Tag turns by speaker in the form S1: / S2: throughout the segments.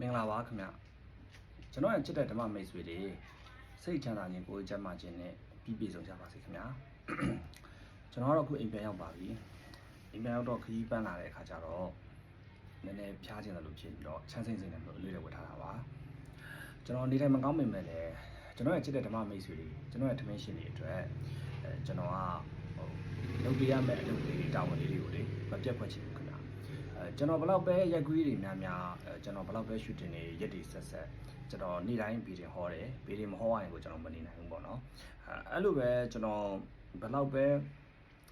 S1: မင်္ဂလာပါခင်ဗျကျွန်တော်ရဲ့ချစ်တဲ့ဓမ္မမိတ်ဆွေတွေစိတ်ချမ်းသာခြင်းကိုယ်ကျန်းမာခြင်းနဲ့ပြည့်ပြည့်စုံကြပါစေခင်ဗျာကျွန်တော်ကတော့အခုအိမ်ပြန်ရောက်ပါပြီအိမ်ပြန်ရောက်တော့ခရီးပန်းလာတဲ့အခါကျတော့နည်းနည်းဖျားခြင်းတယ်လို့ဖြစ်ပြီးတော့ချမ်းစိမ့်စိမ့်နဲ့လို့အလေးတွေဝတ်ထားတာပါကျွန်တော်နေတိုင်းမကောင်းမိမဲ့လည်းကျွန်တော်ရဲ့ချစ်တဲ့ဓမ္မမိတ်ဆွေတွေကျွန်တော်ရဲ့ထမင်းရှင်တွေအတွက်အဲကျွန်တော်ကဟိုလုပ်ပြရမယ့်အလုပ်တွေတာဝန်လေးတွေကိုလေမပြတ်ဖွက်ချင်ဘူးခင်ဗျာအဲ ကျွန်တော်ဘလောက်ပဲရက်ကွေးတွေများများအဲကျွန်တော်ဘလောက်ပဲရှူတင်နေရက်တွေဆက်ဆက်ကျွန်တော်နေ့တိုင်းဗီဒီယိုဟောတယ်ဗီဒီယိုမဟောရရင်ကိုကျွန်တော်မနေနိုင်ဘူးပေါ့နော်အဲအဲ့လိုပဲကျွန်တော်ဘလောက်ပဲ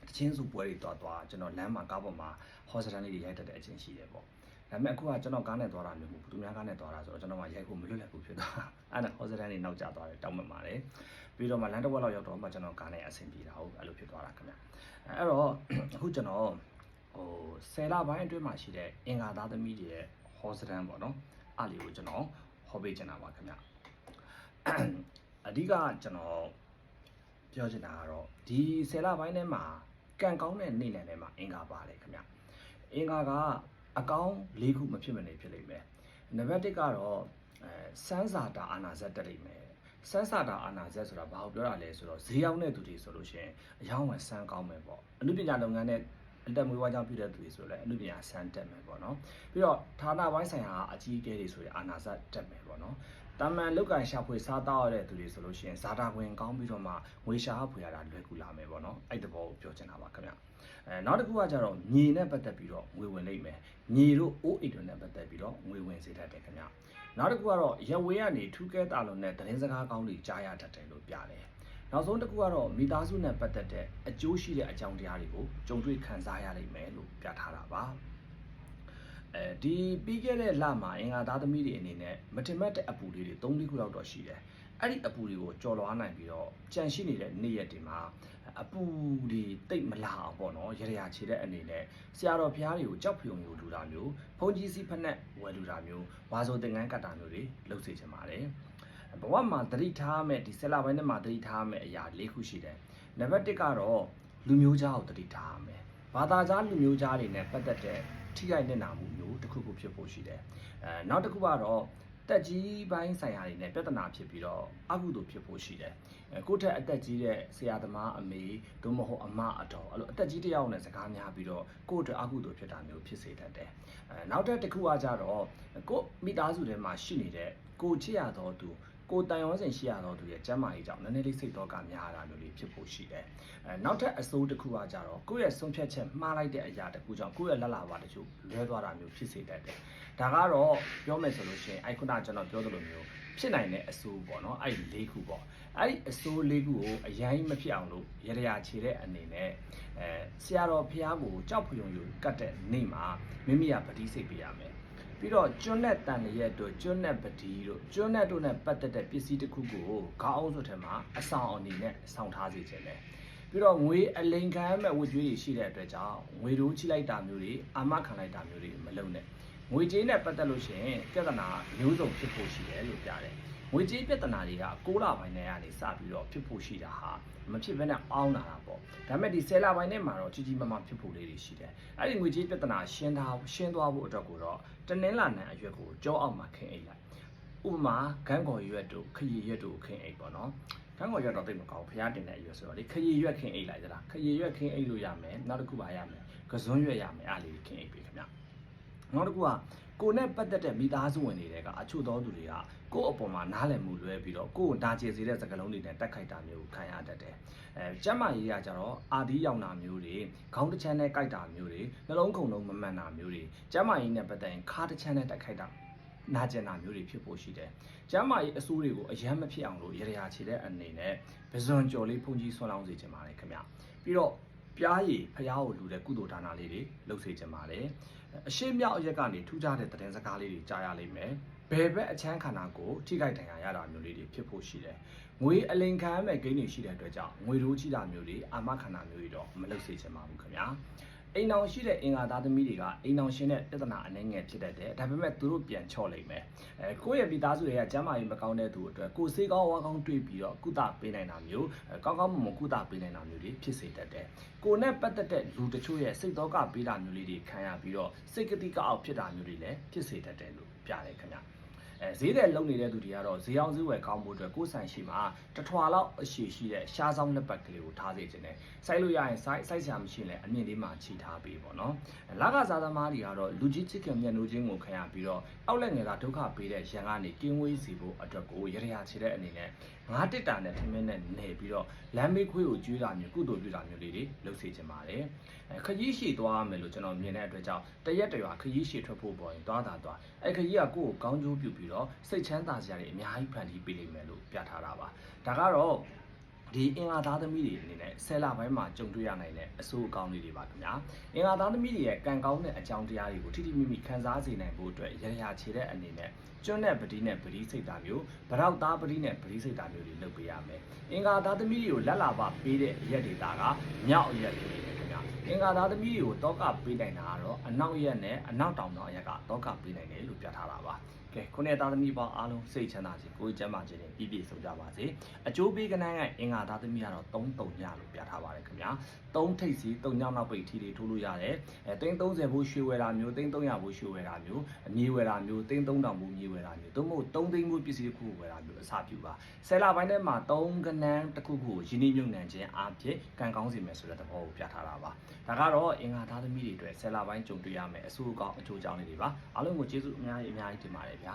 S1: တချင်းစုပွဲတွေတွားတွားကျွန်တော်လမ်းမှာကားပေါ်မှာဟောစတန်လေးတွေရိုက်တတ်တဲ့အချင်းရှိတယ်ပေါ့ဒါပေမဲ့အခုကကျွန်တော်ကားနဲ့သွားတာမျိုးမဟုတ်ဘူးသူများကားနဲ့သွားတာဆိုတော့ကျွန်တော်မှရိုက်ဖို့မလွတ်လပ်ဘူးဖြစ်သွားတာအဲ့ဒါဟောစတန်တွေနောက်ကျသွားတယ်တောင်းပန်ပါတယ်ပြီးတော့မှလမ်းတစ်ဝက်လောက်ရောက်တော့မှကျွန်တော်ကားနဲ့အဆင်ပြေတာဟုတ်အဲ့လိုဖြစ်သွားတာခင်ဗျအဲ့တော့အခုကျွန်တော် ဟိုဆယ်လပိုင်းအတွင်းမှာရှိတဲ့အင်္ဂါသားသမီးတွေရဲ့ဟောစတန်ပေါ့နော်အဲ့လေးကိုကျွန်တော်ဟောပေးချင်တာပါခင်ဗျအဓိကကျွန်တော်ပြောချင်တာကတော့ဒီဆယ်လပိုင်းထဲမှာကံကောင်းတဲ့နေ့လည်ထဲမှာအင်္ဂါပါတယ်ခင်ဗျအင်္ဂါကအကောင်း၄ခုမဖြစ်မနေဖြစ်လိမ့်မယ်နံပါတ်1ကတော့အဲစန်းစာတာအာနာဇက်တက်လိမ့်မယ်စန်းစာတာအာနာဇက်ဆိုတာဘာကိုပြောတာလဲဆိုတော့ဈေးရောက်တဲ့သူတွေဆိုလို့ရှိရင်အယောင်းဝယ်စမ်းကောင်းမယ်ပေါ့အမှုပညာလုပ်ငန်းနဲ့ အတက်မွေးဝါးကြောင့်ပြုတဲ့သူတွေဆိုလည်းအမှုပညာဆန်းတက်မယ်ပေါ့နော်ပြီးတော့ဌာနပိုင်းဆိုင်ရာအကြီးအကဲတွေဆိုရင်အာနာဇတ်တက်မယ်ပေါ့နော်တာမန်လောက်ကန်ရှာဖွေစားတောက်ရတဲ့သူတွေဆိုလို့ရှိရင်ဇာတာခွင်ကောင်းပြီးတော့မှငွေရှာဖွေရတာလွယ်ကူလာမယ်ပေါ့နော်အဲ့တဘောကိုပြောချင်တာပါခင်ဗျအဲနောက်တစ်ခုကကြတော့ညီနဲ့ပတ်သက်ပြီးတော့ငွေဝင်လိမ့်မယ်ညီတို့အိုးအိတ်တွေနဲ့ပတ်သက်ပြီးတော့ငွေဝင်စေတတ်တယ်ခင်ဗျနောက်တစ်ခုကတော့ရဝေးကနေထူးကဲတာလုံးနဲ့သတင်းစကားကောင်းတွေကြားရတတ်တယ်လို့ပြတယ် နောက်ဆုံးတစ်ခုကတော့မိသားစုနဲ့ပတ်သက်တဲ့အကျိုးရှိတဲ့အကြောင်းတရားတွေကိုကြုံတွေ့ခံစားရလိမ့်မယ်လို့ပြထားတာပါအဲဒီပြီးခဲ့တဲ့လမှာအင်္ဂါသားသမီးတွေအနေနဲ့မတင်မတ်တဲ့အပူလေးတွေ၃လေးခုလောက်တော့ရှိတယ်အဲ့ဒီအပူတွေကိုကြော်လွားနိုင်ပြီးတော့ကြန့်ရှိနေတဲ့နေ့ရက်တွေမှာအပူတွေတိတ်မလာအောင်ပေါ့နော်ရရချေတဲ့အနေနဲ့ဆရာတော်ဘုရားတွေကိုကြောက်ဖြုံမျိုးလူတာမျိုးဘုန်းကြီးစီဖက်နဲ့ဝယ်လူတာမျိုးဝါဆိုသင်္ကန်းကတ်တာမျိုးတွေလုပ်စေချင်ပါတယ် ဘဝမှာသတိထားမဲ့ဒီဆယ်လပိုင်းထဲမှာသတိထားမဲ့အရာ၄ခုရှိတယ်။နံပါတ်1ကတော့လူမျိုးခြားကိုသတိထားရမယ်။ဘာသာခြားလူမျိုးခြားတွေနဲ့ပတ်သက်တဲ့ထိခိုက်နစ်နာမှုမျိုးတစ်ခုခုဖြစ်ဖို့ရှိတယ်။အဲနောက်တစ်ခုကတော့တက်ကြီးပိုင်းဆိုင်ရာတွေနဲ့ပြဿနာဖြစ်ပြီးတော့အကုသိုလ်ဖြစ်ဖို့ရှိတယ်။အဲကိုယ့်ထက်အသက်ကြီးတဲ့ဆရာသမားအမေဒို့မဟုတ်အမအတော်အဲ့လိုအသက်ကြီးတစ်ယောက်နဲ့စကားများပြီးတော့ကိုယ့်အတွက်အကုသိုလ်ဖြစ်တာမျိုးဖြစ်စေတတ်တယ်။အဲနောက်တစ်တစ်ခုကကြတော့ကိုယ့်မိသားစုထဲမှာရှိနေတဲ့ကိုချစ်ရတော်သူ ကိုတန်ရောစင်ရှိရတော့သူရဲ့ကျမ်းမာရေးကြောင့်နည်းနည်းလေးစိတ်တော့ကများတာမျိုးလေးဖြစ်ဖို့ရှိတယ်။အဲနောက်ထပ်အစိုးတစ်ခုကကြတော့ကိုယ့်ရဲ့ဆုံးဖြတ်ချက်မှားလိုက်တဲ့အရာတစ်ခုကြောင့်ကိုယ့်ရဲ့လက်လာပါတချို့လွဲသွားတာမျိုးဖြစ်စေတတ်တယ်။ဒါကတော့ပြောမယ်ဆိုလို့ရှိရင်အဲ့ခုနကကျွန်တော်ပြောသလိုမျိုးဖြစ်နိုင်တဲ့အစိုးပေါ့နော်အဲ့ဒီ၄ခုပေါ့အဲ့ဒီအစိုး၄ခုကိုအရင်မဖြစ်အောင်လို့ရရခြေတဲ့အနေနဲ့အဲဆရာတော်ဖះကိုကြောက်ဖွယုံယူကတ်တဲ့နေ့မှာမိမိကပတိစိတ်ပေးရမယ် ပြီးတော့ကျွန်းနဲ့တန်လျက်တို့ကျွန်းနဲ့ပဒီတို့ကျွန်းနဲ့တို့နဲ့ပတ်သက်တဲ့ပစ္စည်းတစ်ခုကိုခေါင်းအောင်ဆိုထဲမှာအဆောင်အနေနဲ့ဆောင်းထားစေခြင်းလေပြီးတော့ငွေအလိန်ခံမဲ့ဝတ်ကြွေးတွေရှိတဲ့အတွက်ကြောင့်ငွေတို့ချိလိုက်တာမျိုးတွေအာမခံလိုက်တာမျိုးတွေမလုပ်နဲ့ငွေကြေးနဲ့ပတ်သက်လို့ရှိရင်ပြဿနာမျိုးစုံဖြစ်ဖို့ရှိတယ်လို့ပြတယ် ငွေကြေးပြဿနာတွေက6လပိုင်းနဲ့ကနေစပြီးတော့ဖြစ်ဖို့ရှိတာဟာမဖြစ်ဘဲနဲ့အောင်းလာတာပေါ့ဒါပေမဲ့ဒီ10လပိုင်းနဲ့မှာတော့ကြီးကြီးမားမားဖြစ်ဖို့လေးတွေရှိတယ်အဲ့ဒီငွေကြေးပြဿနာရှင်းထားရှင်းသွားဖို့အတွက်ကိုတော့တနင်္လာနံအရွက်ကိုကြောအောက်မှာခင်းအိတ်လိုက်ဥပမာဂန်းကော်ရွက်တို့ခရီရွက်တို့ခင်းအိတ်ပေါ့နော်ဂန်းကော်ရွက်တော့သိပ်မကောင်းဘူးဖျားတင်တဲ့အရွက်ဆိုတော့လေခရီရွက်ခင်းအိတ်လိုက်သလားခရီရွက်ခင်းအိတ်လို့ရမယ်နောက်တစ်ခုပါရမယ်ကစွန်းရွက်ရမယ်အားလေးခင်းအိတ်ပြီခင်ဗျနောက်တစ်ခုက ကိုနဲ့ပတ်သက်တဲ့မိသားစုဝင်တွေတဲကအချို့သောသူတွေကကိုယ့်အပေါ်မှာနားလည်မှုလွဲပြီးတော့ကိုယ့်ကိုနာကျင်စေတဲ့စကားလုံးတွေနဲ့တက်ခိုက်တာမျိုးခံရတတ်တယ်။အဲကျမ်းမာရေးကကြတော့အာဒီရောက်တာမျိုးတွေခေါင်းတစ်ချမ်းနဲ့ကြိုက်တာမျိုးတွေနှလုံးခုန်လုံးမမှန်တာမျိုးတွေကျမ်းမာရေးနဲ့ပတ်သက်ရင်ခါတစ်ချမ်းနဲ့တက်ခိုက်တာနာကျင်တာမျိုးတွေဖြစ်ဖို့ရှိတယ်။ကျမ်းမာရေးအစိုးတွေကိုအယမ်းမဖြစ်အောင်လို့ရရချေတဲ့အနေနဲ့ပဇွန်ကြော်လေးဖုန်ကြီးဆွမ်းလောင်းစေချင်ပါတယ်ခင်ဗျ။ပြီးတော့ပြားရည်ဖျားကိုလူတဲ့ကုသိုလ်ဒါနလေးတွေလုပ်စေချင်ပါတယ်။ အရှိမြောက်အရက်ကနေထူးခြားတဲ့သတင်းစကားလေးတွေကြားရလိမ့်မယ်။ဘယ်ဘက်အချမ်းခန္ဓာကိုထိခိုက်ဒဏ်ရာရတာမျိုးလေးတွေဖြစ်ဖို့ရှိတယ်။ငွေအလင်ခံမဲ့ဂိမ်းတွေရှိတဲ့အတွက်ကြောင့်ငွေရိုးကြီးတာမျိုးတွေအာမခန္ဓာမျိုးတွေတော့မလုပ်စေချင်ပါဘူးခင်ဗျာ။ အိမ်အောင်ရှိတဲ့အင်္ဂါသားသမီးတွေကအိမ်အောင်ရှင်တဲ့ပြဿနာအနေငယ်ဖြစ်တတ်တယ်။ဒါပေမဲ့သူတို့ပြန်ချော့လိမ့်မယ်။အဲကိုယ့်ရဲ့မိသားစုတွေကကျမ်းမာရေးမကောင်းတဲ့သူအတွက်ကိုယ်စေးကောင်းဝါကောင်းတွေ့ပြီးတော့ကုသပေးနိုင်တာမျိုးအဲကောင်းကောင်းမွန်မွန်ကုသပေးနိုင်တာမျိုးတွေဖြစ်စေတတ်တယ်။ကိုယ်နဲ့ပတ်သက်တဲ့လူတချို့ရဲ့စိတ်တော့ကပေးတာမျိုးလေးတွေခံရပြီးတော့စိတ်ကတိကအောက်ဖြစ်တာမျိုးတွေလည်းဖြစ်စေတတ်တယ်လို့ပြတယ်ခင်ဗျ အဲဈေးတယ်လုံနေတဲ့သူတွေကတော့ဈေးအောင်ဈေးဝယ်ကောင်းဖို့အတွက်ကိုယ်ဆိုင်ရှိမှာတထွာလောက်အရှိရှိတဲ့ရှားဆောင်လက်ပတ်ကလေးကိုထားစေခြင်းနဲ့စိုက်လို့ရရင်စိုက်စိုက်ဆရာမရှိရင်လည်းအမြင့်လေးမှာခြိထားပေးပေါ့နော်လကစားသမားတွေကတော့လူကြီးချစ်ခင်မျက်နှာချင်းကိုခံရပြီးတော့အောက်လက်ငယ်ကဒုက္ခပေးတဲ့ရန်ကနေကင်းဝေးစီဖို့အတွက်ကိုရရချေတဲ့အနေနဲ့ငါးတစ်တာနဲ့ထမင်းနဲ့နေပြီးတော့လမ်းမေးခွေးကိုကျွေးတာမျိုးကုသိုလ်ပြုတာမျိုးလေးတွေလုပ်စေချင်ပါတယ်အဲခကြီးရှိသွားမယ်လို့ကျွန်တော်မြင်တဲ့အတွက်ကြောင့်တရက်တရွာခကြီးရှိထွက်ဖို့ပေါ်ရင်သွားတာသွားအဲခကြီးကကိုယ့်ကိုကောင်းကျိုးပြုပြီးတော့စိတ်ချမ်းသာစရာတွေအများကြီးဖန်တီးပေးလိမ့်မယ်လို့ပြထားတာပါဒါကတော့ဒီအင်္ဂါသားသမီးတွေအနေနဲ့ဆယ်လပိုင်းမှာကြုံတွေ့ရနိုင်တဲ့အဆိုးအကောင်းလေးတွေပါခင်ဗျာအင်္ဂါသားသမီးတွေရဲ့ကံကောင်းတဲ့အကြောင်းတရားတွေကိုထိထိမိမိခံစားစေနိုင်ဖို့အတွက်ရရချေတဲ့အနေနဲ့ကျွန်းတဲ့ပတိနဲ့ပတိစိတ်တာမျိုးဗရောက်သားပတိနဲ့ပတိစိတ်တာမျိုးတွေလုပ်ပေးရမယ်အင်္ဂါသားသမီးတွေကိုလက်လာပါပေးတဲ့အရက်ဒေတာကမြောက်အရက်တွေဖြစ်နေတယ်ခင်ဗျာအင်္ဂါသားသမီးတွေကိုတောကပေးနိုင်တာကတော့အနောက်ရက်နဲ့အနောက်တောင်တောင်ရက်ကတောကပေးနိုင်တယ်လို့ပြထားတာပါ ကဲခုနှစ်သားသမီးပေါင်းအားလုံးစိတ်ချမ်းသာစေကိုယ်ကျန်းမာခြင်းနဲ့ပြည့်ပြည့်စုံကြပါစေအကျိုးပေးကနန်းကအင်္ဂါသားသမီးကတော့3တုံညလို့ပြထားပါတယ်ခင်ဗျာ3ထိပ်စီ3ညောင်းနောက်ပိတ်ထီတွေထိုးလို့ရတယ်အဲသိန်း30ဘူးရွှေဝယ်တာမျိုးသိန်း300ဘူးရွှေဝယ်တာမျိုးအမြေဝယ်တာမျိုးသိန်း3000ဘူးမြေဝယ်တာမျိုးသို့မဟုတ်3သိန်းဘူးပစ္စည်းတစ်ခုဝယ်တာမျိုးအစပြုပါဆယ်လပိုင်းထဲမှာ3ကနန်းတစ်ခုခုကိုယင်းနှမြုံနှံခြင်းအားဖြင့်ကံကောင်းစေမယ်ဆိုတဲ့သဘောကိုပြထားတာပါဒါကတော့အင်္ဂါသားသမီးတွေအတွက်ဆယ်လပိုင်းကြုံတွေ့ရမယ်အဆိုးအကောင်းအကျိုးအကြောင်းလေးတွေပါအားလုံးကိုကျေးဇူးအများကြီးအများကြီးတင်ပါတယ်ဗျာ